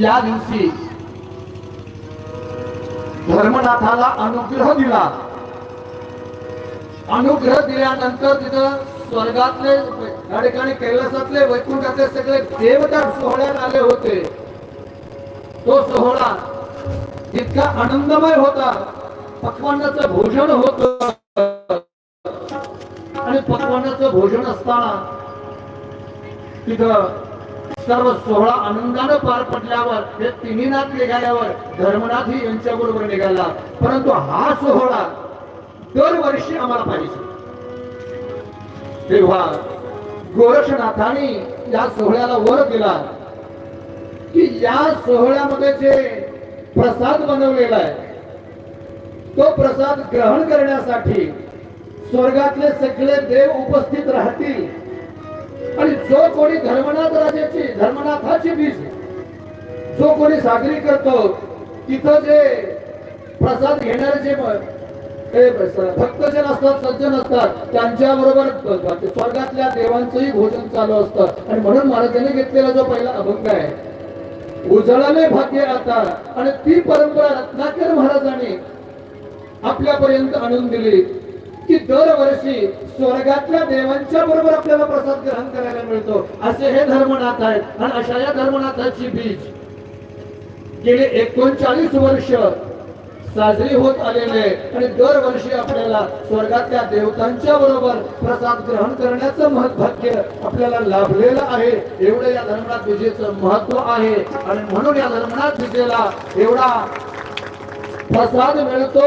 या दिवशी धर्मनाथाला अनुग्रह दिला. अनुग्रह दिल्यानंतर तिथं स्वर्गातले या ठिकाणी कैलासातले वैकुंठातले सगळे देव त्या सोहळ्यात आले होते. तो सोहळा इतका आनंदमय होता. पक्वानाचं भोजन होत. आणि पक्वानाचं भोजन असताना तिथं सर्व सोहळा आनंदानं पार पडल्यावर हे तिन्ही नाथ निघाल्यावर धर्मनाथही यांच्या बरोबर निघाला. परंतु हा सोहळा दरवर्षी आम्हाला पाहिजे. तेव्हा गोरक्षनाथाने या सोहळ्याला वर दिला. की या सोहळ्यामध्ये जे प्रसाद बनवलेला आहे तो प्रसाद ग्रहण करण्यासाठी स्वर्गातले सगळे देव उपस्थित राहतील. आणि जो कोणी धर्मनाथ राजाची धर्मनाथाची बीज जो कोणी साजरी करतो तिथं जे प्रसाद घेणारे जे म- हे भक्तजन असतात सज्जन असतात त्यांच्या बरोबर स्वर्गातल्या देवांचंही भोजन चालू असतं. आणि म्हणून महाराजांनी घेतलेला जो पहिला अभंग आहे उजळाने भाग्य आता आणि ती परंपरा रत्नाकर महाराजांनी आपल्यापर्यंत आणून दिली. की दरवर्षी स्वर्गातल्या देवांच्या बरोबर आपल्याला प्रसाद ग्रहण करायला मिळतो. असे हे धर्मनाथ आहेत आणि अशा या धर्मनाथाची बीज गेले एकोणचाळीस वर्ष साजरी होत आलेले आणि दरवर्षी आपल्याला स्वर्गातल्या देवतांच्या बरोबर प्रसाद ग्रहण करण्याचं महत् आपल्याला लाभलेलं आहे. एवढं या धर्मनाथ विजेचं महत्त्व आहे. आणि म्हणून या धर्मनाथ विजेला एवढा प्रसाद मिळतो.